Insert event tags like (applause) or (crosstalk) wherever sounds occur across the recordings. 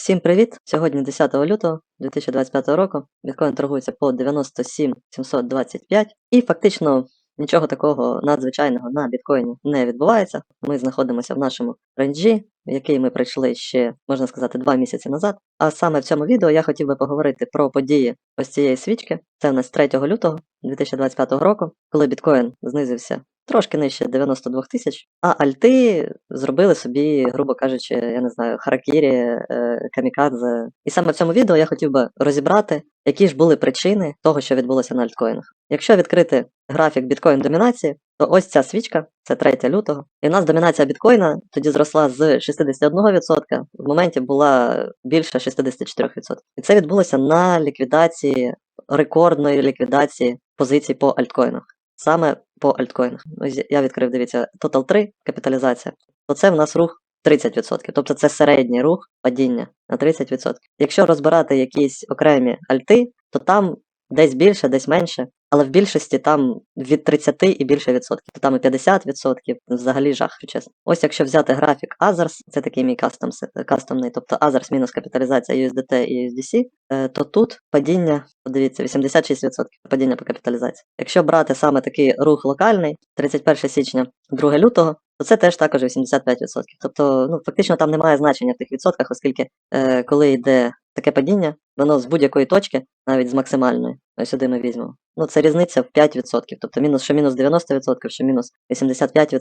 Всім привіт! Сьогодні 10 лютого 2025 року. Біткоін торгується по 97 725 і фактично нічого такого надзвичайного на біткоїні не відбувається. Ми знаходимося в нашому рейнджі, в який ми прийшли ще, можна сказати, два місяці назад. А саме в цьому відео я хотів би поговорити про події ось цієї свічки. Це в нас 3 лютого 2025 року, коли біткоін знизився трошки нижче 92 тисяч, а альти зробили собі, грубо кажучи, я не знаю, харакірі, е, камікадзе. І саме в цьому відео я хотів би розібрати, які ж були причини того, що відбулося на альткоїнах. Якщо відкрити графік біткоін домінації, то ось ця свічка, це 3 лютого, і в нас домінація біткоїна тоді зросла з 61%, в моменті була більше 64%. І це відбулося на ліквідації рекордної ліквідації позицій по альткоїнах. Саме по альткоїнах. Я відкрив, дивіться, Total 3 капіталізація, то це в нас рух 30%. Тобто це середній рух падіння на 30%. Якщо розбирати якісь окремі альти, то там десь більше, десь менше, але в більшості там від 30 і більше відсотків. То там і 50 відсотків, взагалі жах, чесно. Ось якщо взяти графік Azars, це такий мій кастом, кастомний, тобто Azars мінус капіталізація USDT і USDC, е, то тут падіння, подивіться, 86% падіння по капіталізації. Якщо брати саме такий рух локальний, 31 січня, 2 лютого, то це теж також 85%. Тобто, ну, фактично там немає значення в тих відсотках, оскільки е, коли йде таке падіння, воно з будь-якої точки, навіть з максимальної, ось сюди ми візьмемо. Ну, це різниця в 5%. Тобто мінус, що мінус 90%, що мінус 85%,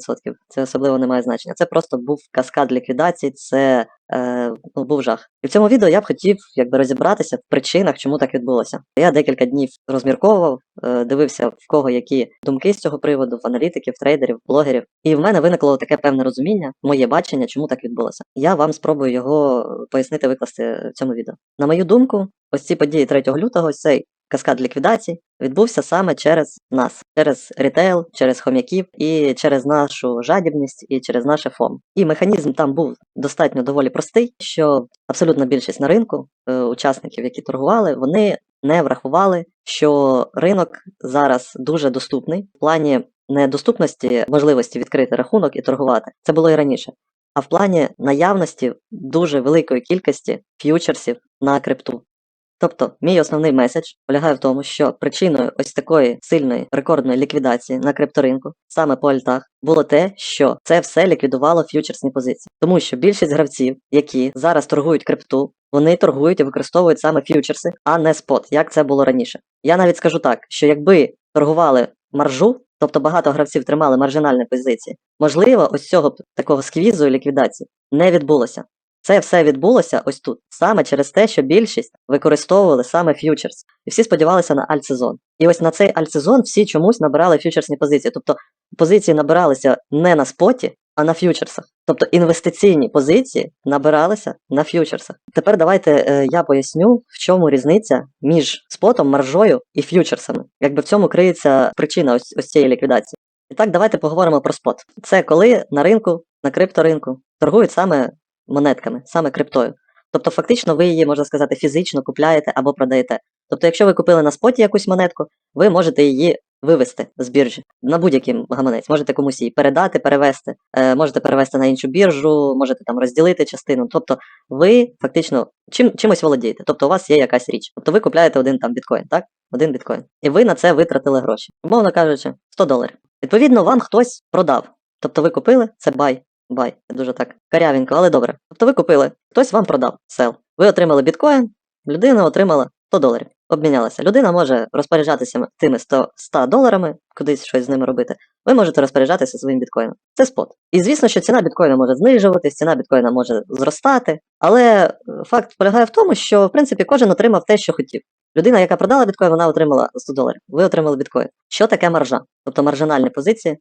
це особливо не має значення. Це просто був каскад ліквідацій, це е, ну, був жах. І в цьому відео я б хотів якби розібратися в причинах, чому так відбулося. Я декілька днів розмірковував, е, дивився в кого які думки з цього приводу, в аналітиків, трейдерів, блогерів. І в мене виникло таке певне розуміння, моє бачення, чому так відбулося. Я вам спробую його пояснити, викласти в цьому відео. На мою думку, ось ці події 3 лютого, ось цей каскад ліквідацій відбувся саме через нас, через рітейл, через хом'яків і через нашу жадібність і через наше ФОМ. І механізм там був достатньо доволі простий, що абсолютна більшість на ринку е, учасників, які торгували, вони не врахували, що ринок зараз дуже доступний в плані недоступності можливості відкрити рахунок і торгувати. Це було і раніше. А в плані наявності дуже великої кількості ф'ючерсів на крипту. Тобто, мій основний меседж полягає в тому, що причиною ось такої сильної рекордної ліквідації на крипторинку, саме по альтах, було те, що це все ліквідувало ф'ючерсні позиції. Тому що більшість гравців, які зараз торгують крипту, вони торгують і використовують саме ф'ючерси, а не спот, як це було раніше. Я навіть скажу так, що якби торгували маржу, тобто багато гравців тримали маржинальні позиції, можливо, ось цього такого сквізу і ліквідації не відбулося. Це все відбулося ось тут, саме через те, що більшість використовували саме ф'ючерс. І всі сподівалися на альтсезон. І ось на цей альтсезон всі чомусь набирали ф'ючерсні позиції. Тобто позиції набиралися не на споті, а на ф'ючерсах. Тобто інвестиційні позиції набиралися на ф'ючерсах. Тепер давайте е, я поясню, в чому різниця між спотом, маржою і ф'ючерсами. Якби в цьому криється причина ось, ось цієї ліквідації. І так, давайте поговоримо про спот. Це коли на ринку, на крипторинку торгують саме монетками, саме криптою. Тобто, фактично, ви її, можна сказати, фізично купляєте або продаєте. Тобто, якщо ви купили на споті якусь монетку, ви можете її вивести з біржі на будь-який гаманець. Можете комусь її передати, перевести, е, можете перевести на іншу біржу, можете там розділити частину. Тобто, ви фактично чим, чимось володієте. Тобто, у вас є якась річ. Тобто ви купляєте один там біткоін, так? Один біткоін. І ви на це витратили гроші. Умовно кажучи, 100 доларів. Відповідно, вам хтось продав. Тобто ви купили це бай. Бай, дуже так карявенько, але добре. Тобто ви купили, хтось вам продав сел. Ви отримали біткоін, людина отримала 100 доларів. Обмінялася. Людина може розпоряджатися тими 100 100 доларами, кудись щось з ними робити. Ви можете розпоряджатися своїм біткоїном. Це спот. І звісно, що ціна біткоїна може знижуватись, ціна біткоїна може зростати. Але факт полягає в тому, що в принципі кожен отримав те, що хотів. Людина, яка продала біткоін, вона отримала 100 доларів. Ви отримали біткоін. Що таке маржа? Тобто маржинальні позиції.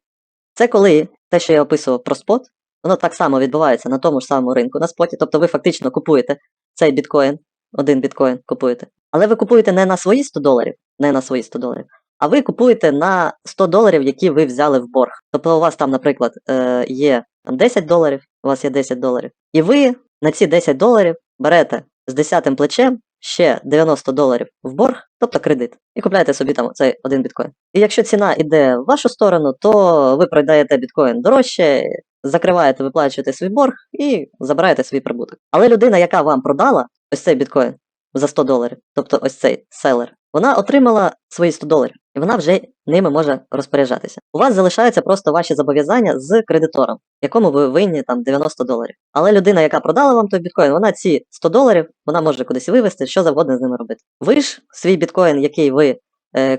Це коли те, що я описував про спот, Воно так само відбувається на тому ж самому ринку на споті. Тобто ви фактично купуєте цей біткоін, один біткоін купуєте. Але ви купуєте не на свої 100 доларів, не на свої 100 доларів, а ви купуєте на 100 доларів, які ви взяли в борг. Тобто у вас там, наприклад, е, є 10 доларів, у вас є 10 доларів, і ви на ці 10 доларів берете з 10 плечем ще 90 доларів в борг, тобто кредит, і купляєте собі там цей один біткоін. І якщо ціна йде в вашу сторону, то ви продаєте біткоін дорожче, закриваєте, виплачуєте свій борг і забираєте свій прибуток. Але людина, яка вам продала ось цей біткоін за 100 доларів, тобто ось цей селер, вона отримала свої 100 доларів, і вона вже ними може розпоряджатися. У вас залишаються просто ваші зобов'язання з кредитором, якому ви винні там 90 доларів. Але людина, яка продала вам той біткоін, вона ці 100 доларів вона може кудись вивести, що завгодно з ними робити. Ви ж свій біткоін, який ви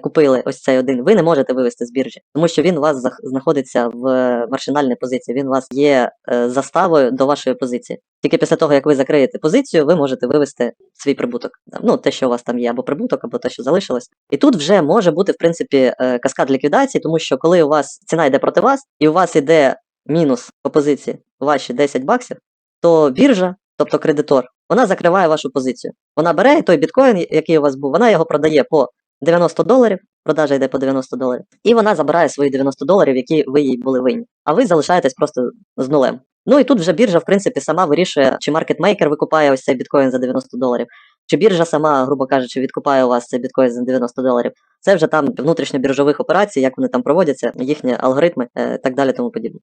купили, ось цей один, ви не можете вивести з біржі, тому що він у вас знаходиться в е, маршинальній позиції. Він у вас є е, заставою до вашої позиції. Тільки після того, як ви закриєте позицію, ви можете вивести свій прибуток. Ну, те, що у вас там є, або прибуток, або те, що залишилось. І тут вже може бути, в принципі, е, каскад ліквідації, тому що коли у вас ціна йде проти вас, і у вас йде мінус по позиції ваші 10 баксів, то біржа, тобто кредитор, вона закриває вашу позицію. Вона бере той біткоін, який у вас був, вона його продає по 90 доларів, продажа йде по 90 доларів, і вона забирає свої 90 доларів, які ви їй були винні. А ви залишаєтесь просто з нулем. Ну і тут вже біржа, в принципі, сама вирішує, чи маркетмейкер викупає ось цей біткоін за 90 доларів, чи біржа сама, грубо кажучи, відкупає у вас цей біткоін за 90 доларів. Це вже там внутрішньобіржових операцій, як вони там проводяться, їхні алгоритми, е, так далі, тому подібне.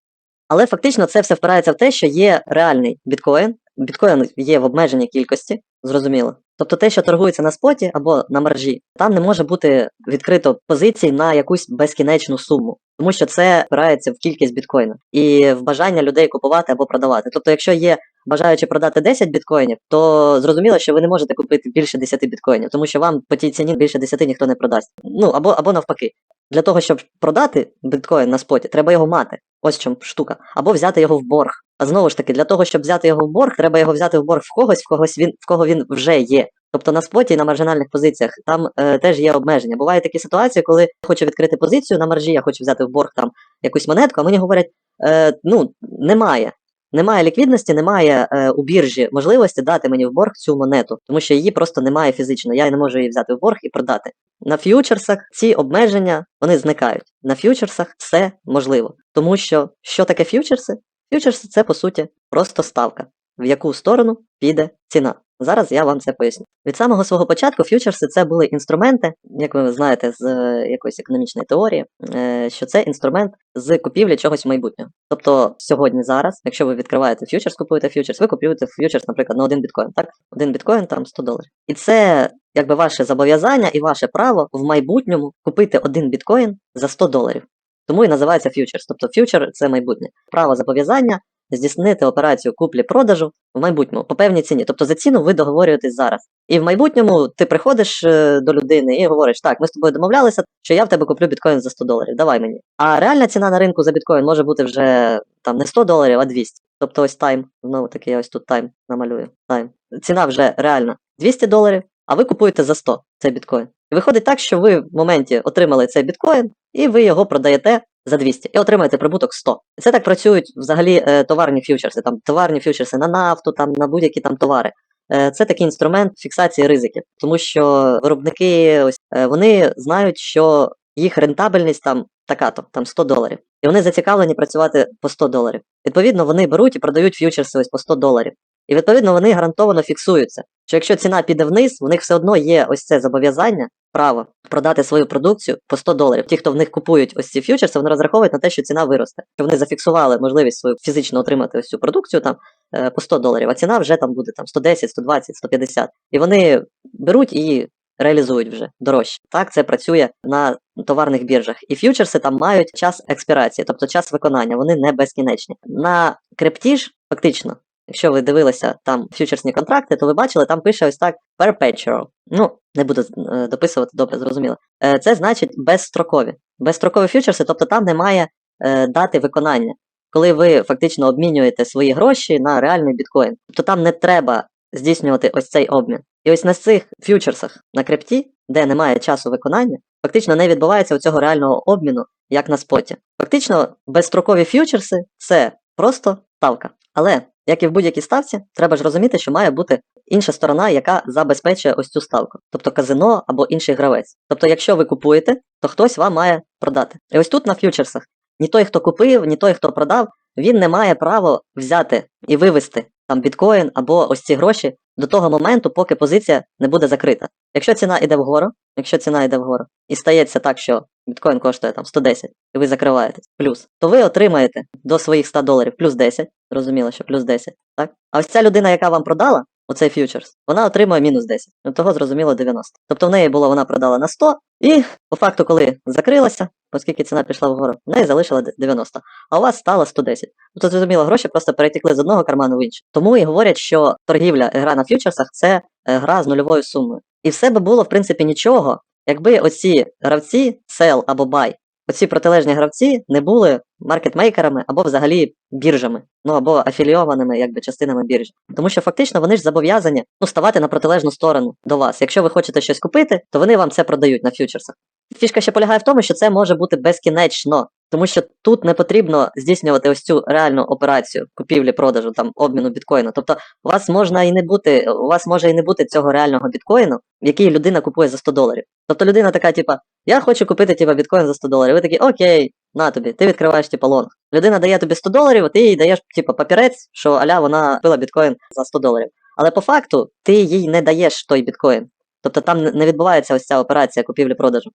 Але фактично це все впирається в те, що є реальний біткоін. Біткоін є в обмеженій кількості, зрозуміло. Тобто те, що торгується на споті або на маржі, там не може бути відкрито позицій на якусь безкінечну суму, тому що це впирається в кількість біткоїна і в бажання людей купувати або продавати. Тобто, якщо є бажаючи продати 10 біткоїнів, то зрозуміло, що ви не можете купити більше 10 біткоїнів, тому що вам по тій ціні більше 10 ніхто не продасть. Ну або або навпаки. Для того, щоб продати біткоін на споті, треба його мати. Ось чому штука. Або взяти його в борг. А знову ж таки, для того, щоб взяти його в борг, треба його взяти в борг в когось, в когось він в кого він вже є. Тобто на споті на маржинальних позиціях там е, теж є обмеження. Бувають такі ситуації, коли я хочу відкрити позицію на маржі, я хочу взяти в борг там якусь монетку, а мені говорять, е, ну немає. Немає ліквідності, немає е, у біржі можливості дати мені в борг цю монету, тому що її просто немає фізично. Я не можу її взяти в борг і продати. На ф'ючерсах ці обмеження вони зникають. На ф'ючерсах все можливо. Тому що що таке ф'ючерси? Ф'ючерси це по суті просто ставка, в яку сторону піде ціна. Зараз я вам це поясню. Від самого свого початку ф'ючерси це були інструменти, як ви знаєте, з е, якоїсь економічної теорії, е, що це інструмент з купівлі чогось майбутнього. Тобто сьогодні, зараз, якщо ви відкриваєте ф'ючерс, купуєте ф'ючерс, ви купуєте ф'ючерс, наприклад, на один біткоін. Так, один біткоін там 100 доларів. І це якби ваше зобов'язання і ваше право в майбутньому купити один біткоін за 100 доларів. Тому і називається ф'ючерс. Тобто ф'ючер це майбутнє. Право зобов'язання здійснити операцію куплі-продажу в майбутньому по певній ціні. Тобто за ціну ви договорюєтесь зараз. І в майбутньому ти приходиш е, до людини і говориш: так, ми з тобою домовлялися, що я в тебе куплю біткоін за 100 доларів. Давай мені. А реальна ціна на ринку за біткоін може бути вже там не 100 доларів, а 200. Тобто ось тайм. Знову таки, я ось тут тайм намалюю. Тайм. Ціна вже реальна 200 доларів, а ви купуєте за 100 цей біткоін. Виходить так, що ви в моменті отримали цей біткоін, і ви його продаєте за 200 і отримаєте прибуток 100. Це так працюють взагалі е, товарні фьючерси, там товарні фьючерси на нафту, там на будь-які там товари. Е, Це такий інструмент фіксації ризиків, тому що виробники ось е, вони знають, що їх рентабельність там така-то, там 100 доларів, і вони зацікавлені працювати по 100 доларів. Відповідно, вони беруть і продають фьючерси ось по 100 доларів. І відповідно вони гарантовано фіксуються, що якщо ціна піде вниз, у них все одно є ось це зобов'язання, право продати свою продукцію по 100 доларів. Ті, хто в них купують ось ці фьючерси, вони розраховують на те, що ціна виросте. Що вони зафіксували можливість свою фізично отримати ось цю продукцію там е, по 100 доларів, а ціна вже там буде там 110, 120, 150. І вони беруть і реалізують вже дорожче. Так це працює на товарних біржах. І фьючерси там мають час експірації, тобто час виконання, вони не безкінечні. На крипті ж фактично. Якщо ви дивилися там фьючерсні контракти, то ви бачили, там пише ось так perpetual. Ну, не буду е, дописувати, добре, зрозуміло. Е, це значить безстрокові. Безстрокові фьючерси, тобто там немає е, дати виконання, коли ви фактично обмінюєте свої гроші на реальний біткоін. Тобто там не треба здійснювати ось цей обмін. І ось на цих фьючерсах на крипті, де немає часу виконання, фактично не відбувається цього реального обміну, як на споті. Фактично, безстрокові фьючерси це просто ставка. Але як і в будь-якій ставці, треба ж розуміти, що має бути інша сторона, яка забезпечує ось цю ставку, тобто казино або інший гравець. Тобто, якщо ви купуєте, то хтось вам має продати. І ось тут на ф'ючерсах ні той, хто купив, ні той, хто продав, він не має права взяти і вивести там біткоін або ось ці гроші до того моменту, поки позиція не буде закрита. Якщо ціна йде вгору, якщо ціна йде вгору, і стається так, що біткоін коштує там 110, і ви закриваєтесь плюс, то ви отримаєте до своїх 100 доларів плюс 10, зрозуміло, що плюс 10, так? А ось ця людина, яка вам продала, оцей фьючерс, вона отримує мінус 10. Ну того зрозуміло 90. Тобто в неї було, вона продала на 100, і по факту, коли закрилася, оскільки ціна пішла вгору, в неї залишила 90, а у вас стало 110. Тобто, зрозуміло, гроші просто перетекли з одного карману в інший. Тому і говорять, що торгівля, гра на фьючерсах це е, гра з нульовою сумою. І все би було, в принципі, нічого, якби оці гравці, sell або buy, оці протилежні гравці не були маркетмейкерами або взагалі біржами, ну або афілійованими якби частинами біржі. Тому що фактично вони ж зобов'язані ну, ставати на протилежну сторону до вас. Якщо ви хочете щось купити, то вони вам це продають на фьючерсах. Фішка ще полягає в тому, що це може бути безкінечно, тому що тут не потрібно здійснювати ось цю реальну операцію купівлі-продажу, там обміну біткоїну. Тобто у вас можна і не бути, у вас може і не бути цього реального біткоїну, який людина купує за 100 доларів. Тобто людина така, типа, я хочу купити типа, біткоін за 100 доларів. Ви такі, окей, на тобі, ти відкриваєш типа лонг. Людина дає тобі 100 доларів, а ти їй даєш типа папірець, що аля вона купила біткоін за 100 доларів. Але по факту ти їй не даєш той біткоін. Тобто там не відбувається ось ця операція купівлі-продажу.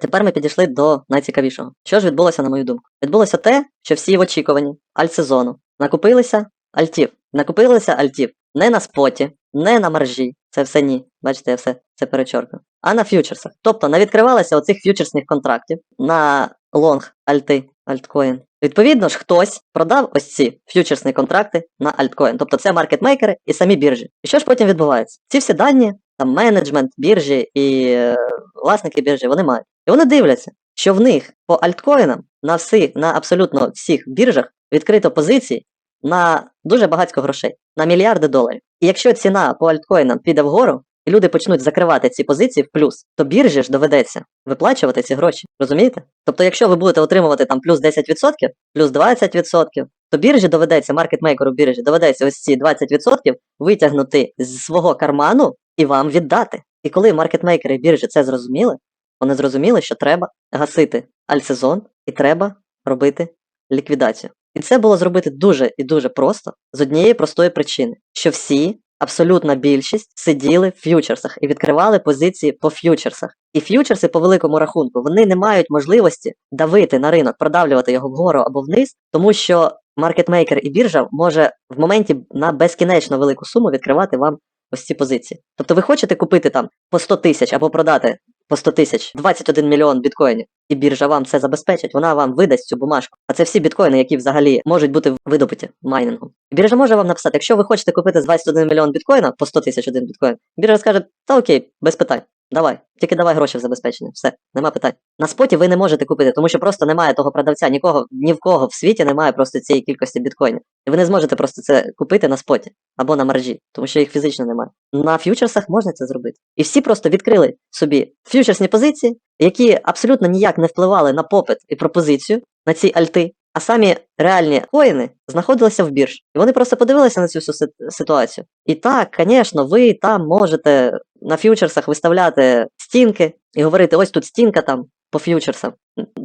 Тепер ми підійшли до найцікавішого. Що ж відбулося, на мою думку? Відбулося те, що всі в очікуванні альтсезону накупилися альтів. Накупилися альтів не на споті, не на маржі. Це все ні. Бачите, я все це перечоркаю. А на фьючерсах. Тобто навідкривалися оцих фьючерсних контрактів на лонг альти, альткоін. Відповідно ж, хтось продав ось ці фьючерсні контракти на альткоін. Тобто це маркетмейкери і самі біржі. І що ж потім відбувається? Ці всі дані, там менеджмент біржі і е, власники біржі, вони мають. І вони дивляться, що в них по альткоїнам на всіх, на абсолютно всіх біржах відкрито позиції на дуже багатько грошей, на мільярди доларів. І якщо ціна по альткоїнам піде вгору, і люди почнуть закривати ці позиції в плюс, то біржі ж доведеться виплачувати ці гроші. Розумієте? Тобто, якщо ви будете отримувати там плюс 10%, плюс 20%, то біржі доведеться, маркетмейкеру біржі доведеться ось ці 20% витягнути з свого карману і вам віддати. І коли маркетмейкери біржі це зрозуміли, вони зрозуміли, що треба гасити альсезон і треба робити ліквідацію. І це було зробити дуже і дуже просто з однієї простої причини, що всі, абсолютна більшість, сиділи в ф'ючерсах і відкривали позиції по ф'ючерсах. І ф'ючерси, по великому рахунку, вони не мають можливості давити на ринок, продавлювати його вгору або вниз, тому що маркетмейкер і біржа може в моменті на безкінечно велику суму відкривати вам ось ці позиції. Тобто ви хочете купити там по 100 тисяч або продати по 100 тисяч 21 мільйон біткоїнів, і біржа вам це забезпечить, вона вам видасть цю бумажку. А це всі біткоїни, які взагалі можуть бути видобуті майнингом. Біржа може вам написати, якщо ви хочете купити з 21 мільйон біткоїна по 100 тисяч один біткоін, біржа скаже, та окей, без питань. Давай, тільки давай гроші в забезпечення. Все, нема питань. На споті ви не можете купити, тому що просто немає того продавця, нікого, ні в кого в світі немає просто цієї кількості біткоїнів. І ви не зможете просто це купити на споті або на маржі, тому що їх фізично немає. На ф'ючерсах можна це зробити. І всі просто відкрили собі ф'ючерсні позиції, які абсолютно ніяк не впливали на попит і пропозицію на ці альти. А самі реальні коїни знаходилися в біржі. І вони просто подивилися на цю всю ситуацію. І так, звісно, ви там можете на ф'ючерсах виставляти стінки і говорити: ось тут стінка там по ф'ючерсам,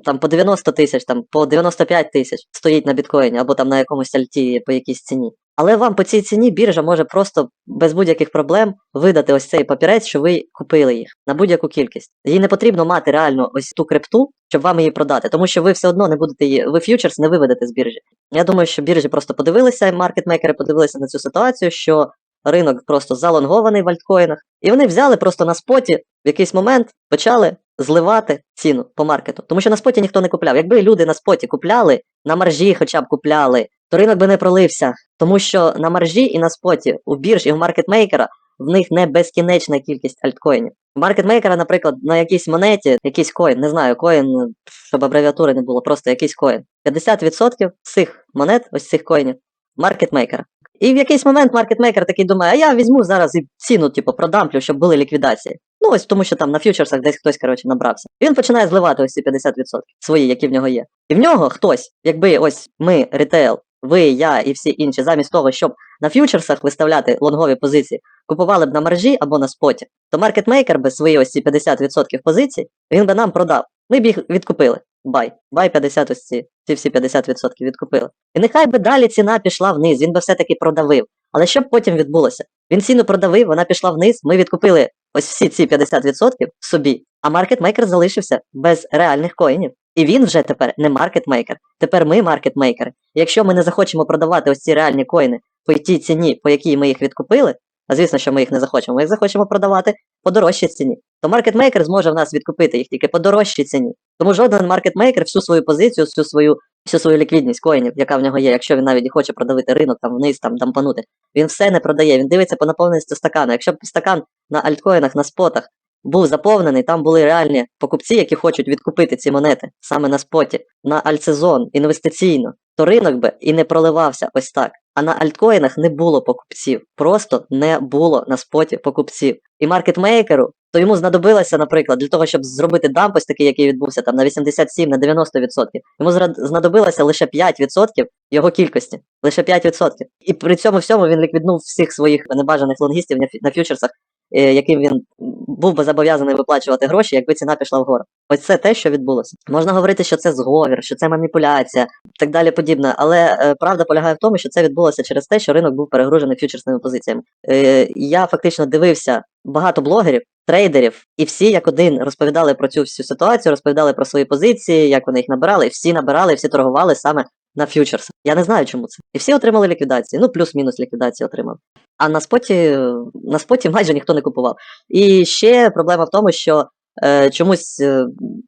там по 90 тисяч, там по 95 тисяч стоїть на біткоїні, або там на якомусь альті по якійсь ціні. Але вам по цій ціні біржа може просто без будь-яких проблем видати ось цей папірець, що ви купили їх на будь-яку кількість. Їй не потрібно мати реально ось ту крипту, щоб вам її продати, тому що ви все одно не будете її, ви ф'ючерс не виведете з біржі. Я думаю, що біржі просто подивилися, і маркетмейкери подивилися на цю ситуацію, що ринок просто залонгований в альткоїнах, і вони взяли просто на споті в якийсь момент почали зливати ціну по маркету. Тому що на споті ніхто не купляв. Якби люди на споті купляли, на маржі хоча б купляли, то ринок би не пролився. Тому що на маржі і на споті у бірж і у маркетмейкера в них не безкінечна кількість альткоїнів. Маркетмейкера, наприклад, на якійсь монеті, якийсь коін, не знаю, коін, щоб абревіатури не було, просто якийсь коін. 50% цих монет, ось цих коїнів, маркетмейкера. І в якийсь момент маркетмейкер такий думає, а я візьму зараз і ціну, типу, продамплю, щоб були ліквідації. Ну, ось тому що там на фьючерсах десь хтось, коротше, набрався. І він починає зливати ось ці 50% свої, які в нього є. І в нього хтось, якби ось ми, рітейл, ви, я і всі інші, замість того, щоб на фьючерсах виставляти лонгові позиції, купували б на маржі або на споті, то маркетмейкер би свої ось ці 50% позицій, він би нам продав. Ми б їх відкупили. Бай. Бай 50 ось ці. Всі 50% відкупили. І нехай би далі ціна пішла вниз, він би все-таки продавив. Але що б потім відбулося? Він ціну продавив, вона пішла вниз, ми відкупили ось всі ці 50% собі, а маркетмейкер залишився без реальних коїнів. І він вже тепер не маркетмейкер. Тепер ми маркетмейкери. Якщо ми не захочемо продавати ось ці реальні коїни по тій ціні, по якій ми їх відкупили, звісно, що ми їх не захочемо, ми їх захочемо продавати по дорожчій ціні, то маркетмейкер зможе в нас відкупити їх тільки по дорожчій ціні. Тому жоден маркетмейкер всю свою позицію, всю свою всю свою ліквідність коїнів, яка в нього є, якщо він навіть хоче продавити ринок там вниз, там дампанути, він все не продає. Він дивиться по наповненості стакану. Якщо б стакан на альткоїнах, на спотах був заповнений, там були реальні покупці, які хочуть відкупити ці монети саме на споті, на альтсезон, інвестиційно, то ринок би і не проливався ось так. А на альткоїнах не було покупців, просто не було на споті покупців. І маркетмейкеру, то йому знадобилося, наприклад, для того, щоб зробити дамп ось такий, який відбувся там на 87, на 90%, йому знадобилося лише 5% його кількості, лише 5%. І при цьому всьому він ліквіднув всіх своїх небажаних лонгістів на фьючерсах, яким він був би зобов'язаний виплачувати гроші, якби ціна пішла вгору. Ось це те, що відбулося. Можна говорити, що це зговір, що це маніпуляція, так далі подібне. Але е, правда полягає в тому, що це відбулося через те, що ринок був перегружений фьючерсними позиціями. Е, я фактично дивився багато блогерів, трейдерів, і всі як один розповідали про цю всю ситуацію, розповідали про свої позиції, як вони їх набирали, всі набирали, всі торгували саме на фьючерсах. Я не знаю, чому це. І всі отримали ліквідації. Ну, плюс-мінус ліквідації отримав. А на споті, на споті (laughs) майже ніхто не купував. І ще проблема в тому, що е, чомусь е,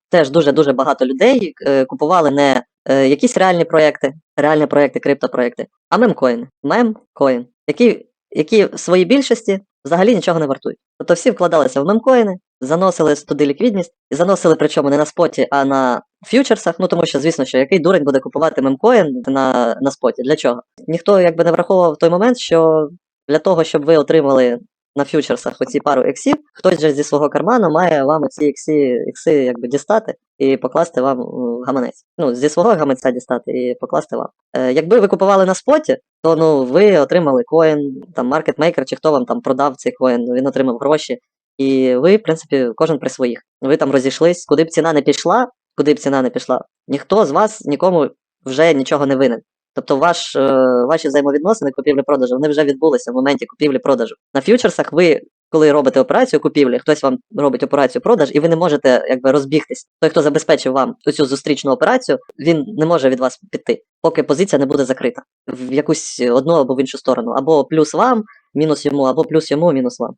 теж дуже дуже багато людей е, купували не е, якісь реальні проекти, реальні проекти, криптопроекти, а мемкоїни. Мемкоін, які, які в своїй більшості взагалі нічого не вартують. Тобто всі вкладалися в мемкоїни, заносили туди ліквідність, і заносили причому не на споті, а на фьючерсах. Ну тому що, звісно, що який дурень буде купувати мемкоін на, на споті? Для чого? Ніхто якби не враховував той момент, що для того, щоб ви отримали на фьючерсах оці пару ексів, хтось же зі свого карману має вам ці ексі, екси якби дістати і покласти вам гаманець. Ну, зі свого гаманця дістати і покласти вам. Е, якби ви купували на споті, то ну ви отримали коін, там маркетмейкер, чи хто вам там продав цей коін, він отримав гроші. І ви, в принципі, кожен при своїх. Ви там розійшлись, куди б ціна не пішла, куди б ціна не пішла, ніхто з вас нікому вже нічого не винен. Тобто ваш, е, ваші взаємовідносини купівлі-продажу, вони вже відбулися в моменті купівлі-продажу. На фьючерсах ви, коли робите операцію купівлі, хтось вам робить операцію продаж, і ви не можете якби розбігтись. Той, хто забезпечив вам цю зустрічну операцію, він не може від вас піти, поки позиція не буде закрита в якусь одну або в іншу сторону, або плюс вам, мінус йому, або плюс йому, мінус вам.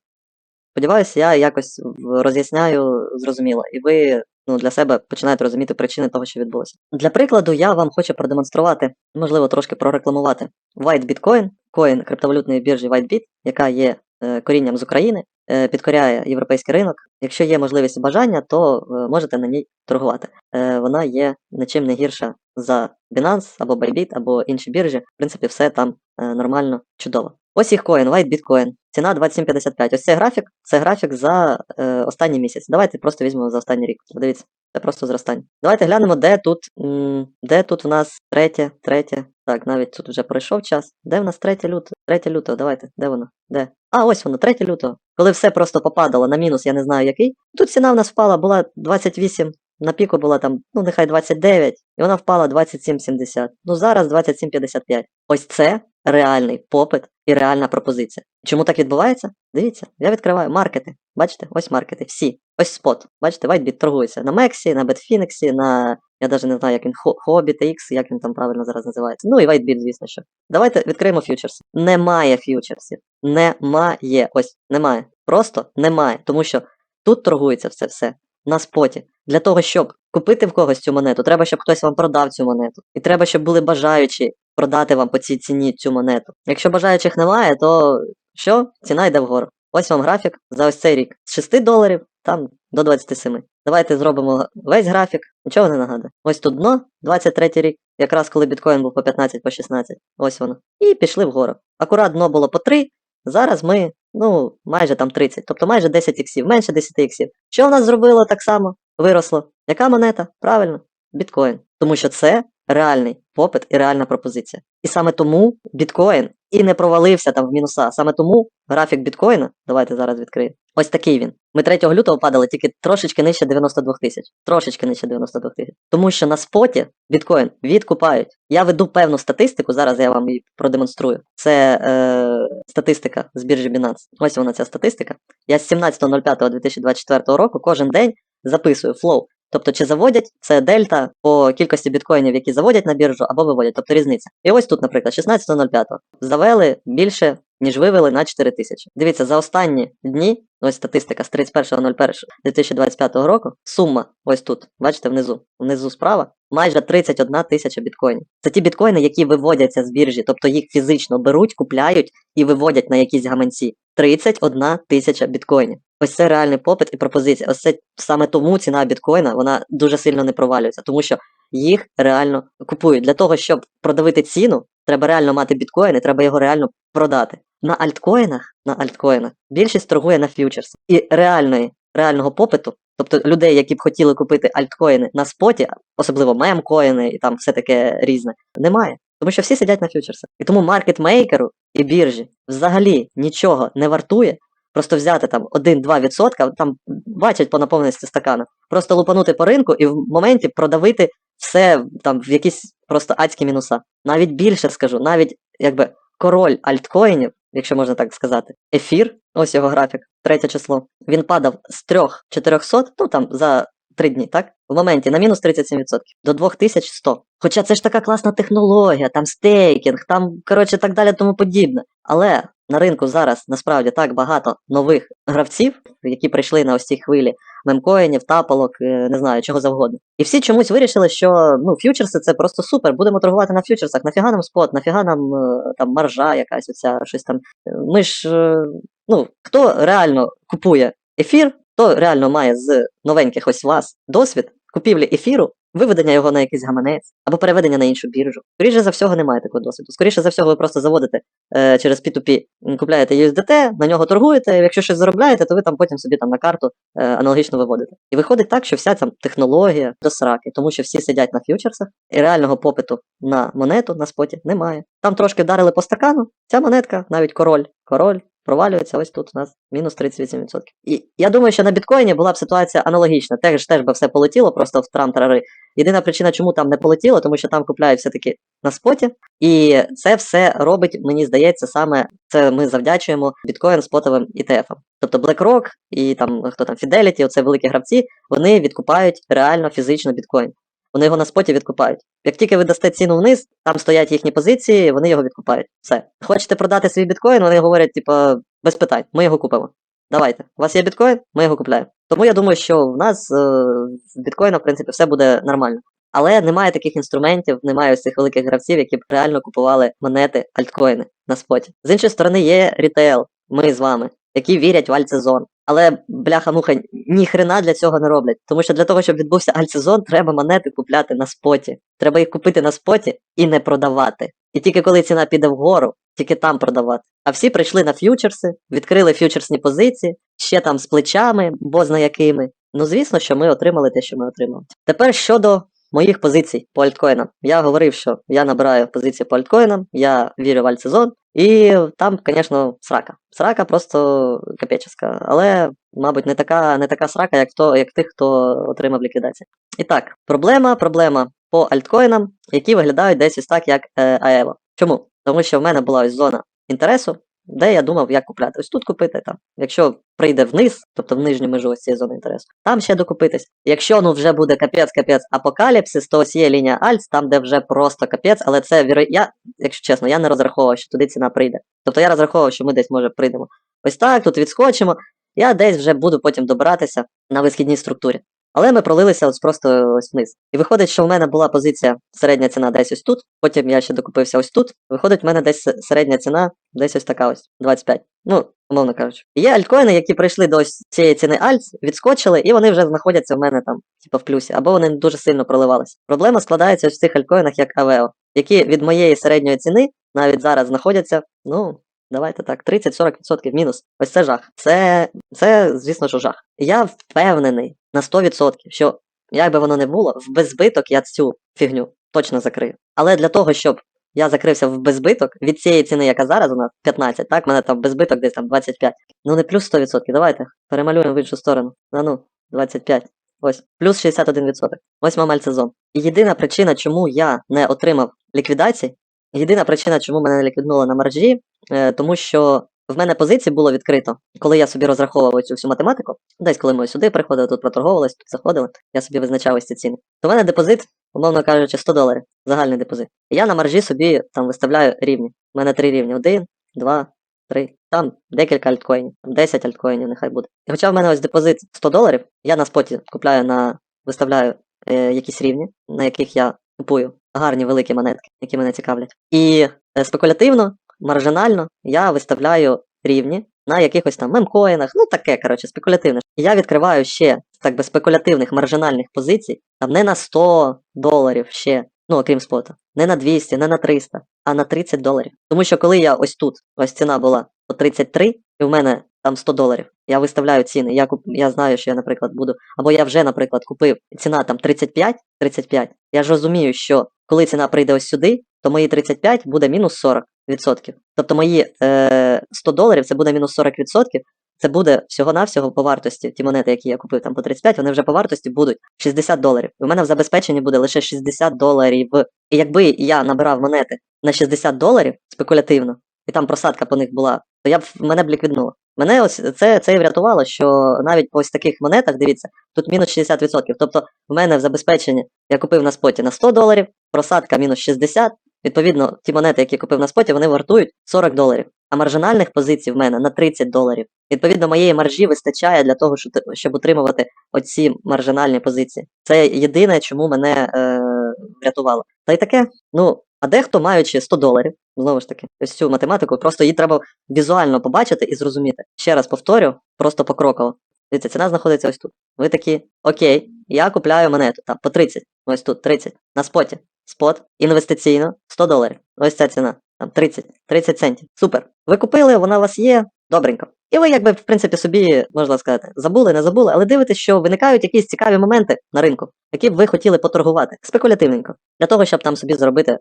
Сподіваюся, я якось роз'ясняю зрозуміло, і ви ну, для себе починаєте розуміти причини того, що відбулося. Для прикладу, я вам хочу продемонструвати, можливо, трошки прорекламувати White Bitcoin, коін криптовалютної біржі WhiteBit, яка є е, корінням з України, е, підкоряє європейський ринок. Якщо є можливість і бажання, то е, можете на ній торгувати. Е, вона є нічим не гірша за Binance або Bybit, або інші біржі. В принципі, все там е, нормально, чудово. Ось їх коін, White Bitcoin. Ціна 27.55. Ось цей графік, це графік за е, останній місяць. Давайте просто візьмемо за останній рік. Подивіться, це просто зростання. Давайте глянемо, де тут, м, де тут в нас третє, третє. Так, навіть тут вже пройшов час. Де в нас 3 лютого? 3 лютого, давайте, де воно? Де? А, ось воно, 3 лютого. Коли все просто попадало на мінус, я не знаю який. Тут ціна в нас впала, була 28, на піку була там, ну нехай 29, і вона впала 27,70. Ну зараз 27,55. Ось це реальний попит і реальна пропозиція. Чому так відбувається? Дивіться, я відкриваю маркети. Бачите, ось маркети, всі. Ось спот. Бачите, WhiteBit торгується на Мексі, на Betfinex, на. Я навіть не знаю, як він Hobby TX, як він там правильно зараз називається. Ну і WhiteBit, звісно що. Давайте відкриємо фьючерс. Немає фьючерсів. Немає. Ось, немає. Просто немає. Тому що тут торгується все все на споті. Для того, щоб купити в когось цю монету, треба, щоб хтось вам продав цю монету. І треба, щоб були бажаючі продати вам по цій ціні цю монету. Якщо бажаючих немає, то що? Ціна йде вгору. Ось вам графік за ось цей рік. З 6 доларів там до 27. Давайте зробимо весь графік, нічого не нагадує. Ось тут дно, 23 рік, якраз коли біткоін був по 15, по 16. Ось воно. І пішли вгору. Акурат дно було по 3, зараз ми, ну, майже там 30, тобто майже 10 іксів, менше 10 іксів. Що в нас зробило так само? Виросло. Яка монета? Правильно, біткоін. Тому що це реальний попит і реальна пропозиція. І саме тому біткоін і не провалився там в мінуса. Саме тому графік біткоїна, давайте зараз відкриємо. Ось такий він. Ми 3 лютого падали тільки трошечки нижче 92 тисяч. Трошечки нижче 92 тисяч. Тому що на споті біткоін відкупають. Я веду певну статистику, зараз я вам її продемонструю. Це е, статистика з біржі Binance. Ось вона ця статистика. Я з 17.05.2024 року кожен день записую флоу. Тобто, чи заводять це дельта по кількості біткоїнів, які заводять на біржу або виводять, тобто різниця. І ось тут, наприклад, 16.05 завели більше, ніж вивели на 4 тисячі. Дивіться, за останні дні, ось статистика з 31.01.2025 року, сума ось тут, бачите, внизу, внизу справа, майже 31 тисяча біткоїнів. Це ті біткоїни, які виводяться з біржі, тобто їх фізично беруть, купляють і виводять на якісь гаманці. 31 тисяча біткоїнів. Ось це реальний попит і пропозиція. Ось це саме тому ціна біткоїна вона дуже сильно не провалюється, тому що їх реально купують. Для того, щоб продавити ціну, треба реально мати біткоін і треба його реально продати. На альткоїнах, на альткоїнах більшість торгує на фьючерс. І реальної, реального попиту, тобто людей, які б хотіли купити альткоїни на споті, особливо мемкоїни і там все таке різне, немає. Тому що всі сидять на фьючерсах. І тому маркетмейкеру і біржі взагалі нічого не вартує. Просто взяти там 1-2%, там бачать по наповненості стакана, просто лупанути по ринку і в моменті продавити все там в якісь просто адські мінуса. Навіть більше скажу, навіть якби король альткоїнів, якщо можна так сказати, ефір, ось його графік, третє число, він падав з 3-400, ну там за 3 дні, так? В моменті на мінус 37% до 2100. Хоча це ж така класна технологія, там стейкінг, там, коротше, так далі тому подібне. Але на ринку зараз насправді так багато нових гравців, які прийшли на ось ці хвилі мемкоїнів, тапалок, е, не знаю, чого завгодно. І всі чомусь вирішили, що ну, фьючерси це просто супер, будемо торгувати на фьючерсах, нафіга нам спот, нафіга нам е, там маржа якась, оця щось там. Ми ж, е, ну, хто реально купує ефір, хто реально має з новеньких ось вас досвід купівлі ефіру, виведення його на якийсь гаманець або переведення на іншу біржу. Скоріше за всього, немає такого досвіду. Скоріше за всього, ви просто заводите е, через P2P, купляєте USDT, на нього торгуєте. Якщо щось заробляєте, то ви там потім собі там на карту е, аналогічно виводите. І виходить так, що вся ця технологія до сраки, тому що всі сидять на фьючерсах, і реального попиту на монету на споті немає. Там трошки вдарили по стакану. Ця монетка, навіть король, король. Провалюється ось тут у нас мінус 38%. І я думаю, що на біткоїні була б ситуація аналогічна. Теж теж би все полетіло просто в трам-трари. Єдина причина, чому там не полетіло, тому що там купляють все-таки на споті. І це все робить, мені здається, саме це ми завдячуємо біткоін спотовим ETF-ам. Тобто BlackRock і там хто там Fidelity, оце великі гравці, вони відкупають реально фізично біткоін. Вони його на споті відкупають. Як тільки ви дасте ціну вниз, там стоять їхні позиції, вони його відкупають. Все. Хочете продати свій біткоін, вони говорять, типа, без питань, ми його купимо. Давайте. У вас є біткоін, ми його купляємо. Тому я думаю, що в нас е, з біткоїном, в принципі, все буде нормально. Але немає таких інструментів, немає ось цих великих гравців, які б реально купували монети, альткоїни на споті. З іншої сторони, є рітейл, ми з вами, які вірять в альтсезон. Але бляха-муха ні хрена для цього не роблять. Тому що для того, щоб відбувся альтсезон, треба монети купляти на споті. Треба їх купити на споті і не продавати. І тільки коли ціна піде вгору, тільки там продавати. А всі прийшли на ф'ючерси, відкрили ф'ючерсні позиції, ще там з плечами, бозна якими. Ну, звісно, що ми отримали те, що ми отримали. Тепер щодо моїх позицій по альткоїнам. Я говорив, що я набираю позиції по альткоїнам, я вірю в альтсезон, і там, звісно, срака. Срака просто капеческа, але, мабуть, не така, не така срака, як, то, як тих, хто отримав ліквідацію. І так, проблема, проблема по альткоїнам, які виглядають десь ось так, як е, Аево. Чому? Тому що в мене була ось зона інтересу, де я думав, як купляти. Ось тут купити там. Якщо прийде вниз, тобто в нижню межу ось цієї зони інтересу, там ще докупитись. Якщо ну вже буде капець, капець апокаліпсис, то ось є лінія Альц, там де вже просто капець, але це віро... я, якщо чесно, я не розраховував, що туди ціна прийде. Тобто я розраховував, що ми десь може прийдемо. Ось так, тут відскочимо. Я десь вже буду потім добиратися на висхідній структурі. Але ми пролилися ось просто ось вниз. І виходить, що в мене була позиція середня ціна десь ось тут, потім я ще докупився ось тут. Виходить, в мене десь середня ціна десь ось така ось 25. Ну, умовно кажучи. Є альткоїни, які прийшли до ось цієї ціни альц, відскочили, і вони вже знаходяться в мене там, типу, в плюсі, або вони дуже сильно проливалися. Проблема складається ось в цих альткоїнах, як АВЕО, які від моєї середньої ціни навіть зараз знаходяться, ну. Давайте так, 30-40% мінус. Ось це жах. Це, це, звісно, що жах. Я впевнений на 100%, що як би воно не було, в беззбиток я цю фігню точно закрию. Але для того, щоб я закрився в безбиток від цієї ціни, яка зараз у нас 15, так, мене там безбиток десь там 25. Ну не плюс 100%, давайте перемалюємо в іншу сторону. На ну, 25. Ось, плюс 61%. Ось мамаль сезон. І єдина причина, чому я не отримав ліквідації, єдина причина, чому мене не ліквіднуло на маржі, е, тому що в мене позиції було відкрито, коли я собі розраховував цю всю математику. Десь коли ми сюди приходили, тут проторговувались, тут заходили, я собі визначав ось ці ціни. То в мене депозит, умовно кажучи, 100 доларів, загальний депозит. Я на маржі собі там виставляю рівні. У мене три рівні: один, два, три. Там декілька альткоїнів, там 10 альткоїнів, нехай буде. І хоча в мене ось депозит 100 доларів, я на споті купляю на виставляю е, якісь рівні, на яких я купую гарні великі монетки, які мене цікавлять. І е, спекулятивно, маржинально я виставляю рівні на якихось там мемкоїнах, ну таке, коротше, спекулятивне. Я відкриваю ще так би спекулятивних маржинальних позицій, там не на 100 доларів ще, ну окрім споту, не на 200, не на 300, а на 30 доларів. Тому що коли я ось тут, ось ціна була по 33, і в мене там 100 доларів, я виставляю ціни, я, куп... я знаю, що я, наприклад, буду, або я вже, наприклад, купив ціна там 35, 35, я ж розумію, що коли ціна прийде ось сюди, то мої 35 буде мінус 40%. Тобто мої е, 100 доларів це буде мінус 40%, це буде всього-навсього по вартості. Ті монети, які я купив там по 35, вони вже по вартості будуть 60 доларів. У мене в забезпеченні буде лише 60 доларів. І якби я набирав монети на 60 доларів спекулятивно, і там просадка по них була, то я б мене б ліквіднуло. Мене ось це, це і врятувало, що навіть по ось таких монетах, дивіться, тут мінус 60%. Тобто в мене в забезпеченні я купив на споті на 100 доларів, просадка мінус 60. Відповідно, ті монети, які я купив на споті, вони вартують 40 доларів. А маржинальних позицій в мене на 30 доларів. Відповідно, моєї маржі вистачає для того, щоб, щоб утримувати оці маржинальні позиції. Це єдине, чому мене е, врятувало. Та й таке, ну, а дехто, маючи 100 доларів, знову ж таки, ось цю математику, просто її треба візуально побачити і зрозуміти. Ще раз повторю, просто покроково. Дивіться, ціна знаходиться ось тут. Ви такі, окей, я купляю монету там по 30, ось тут 30, на споті. Спот, інвестиційно, 100 доларів. Ось ця ціна. Там 30, 30 центів. Супер. Ви купили, вона у вас є, добренько. І ви, якби, в принципі, собі, можна сказати, забули, не забули, але дивитесь, що виникають якісь цікаві моменти на ринку, які б ви хотіли поторгувати спекулятивненько, для того, щоб там собі заробити е,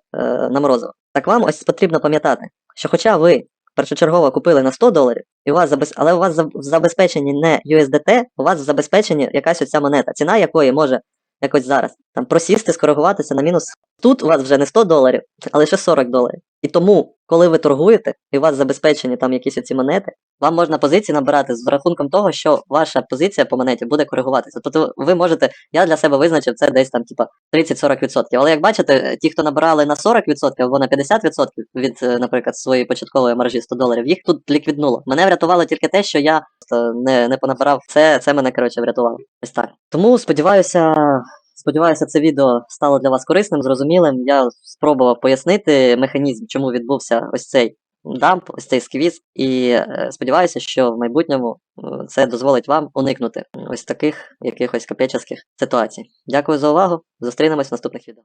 на морозиво. Так вам ось потрібно пам'ятати, що хоча ви першочергово купили на 100 доларів, і у вас забез... але у вас за- в забезпеченні не USDT, у вас в забезпеченні якась оця монета, ціна якої може якось зараз там просісти, скоригуватися на мінус. Тут у вас вже не 100 доларів, а лише 40 доларів. І тому, коли ви торгуєте, і у вас забезпечені там якісь оці монети, вам можна позиції набирати з рахунком того, що ваша позиція по монеті буде коригуватися. Тобто ви можете, я для себе визначив це десь там, типа 30-40%. Але як бачите, ті, хто набирали на 40% або на 50% від, е, наприклад, своєї початкової маржі 100 доларів, їх тут ліквіднуло. Мене врятувало тільки те, що я не, не понабирав. Це, це мене коротше врятувало. Ось так. Тому сподіваюся. Сподіваюся, це відео стало для вас корисним, зрозумілим. Я спробував пояснити механізм, чому відбувся ось цей дамп, ось цей сквіз, і е, сподіваюся, що в майбутньому е, це дозволить вам уникнути ось таких якихось капеческих ситуацій. Дякую за увагу. Зустрінемось в наступних відео.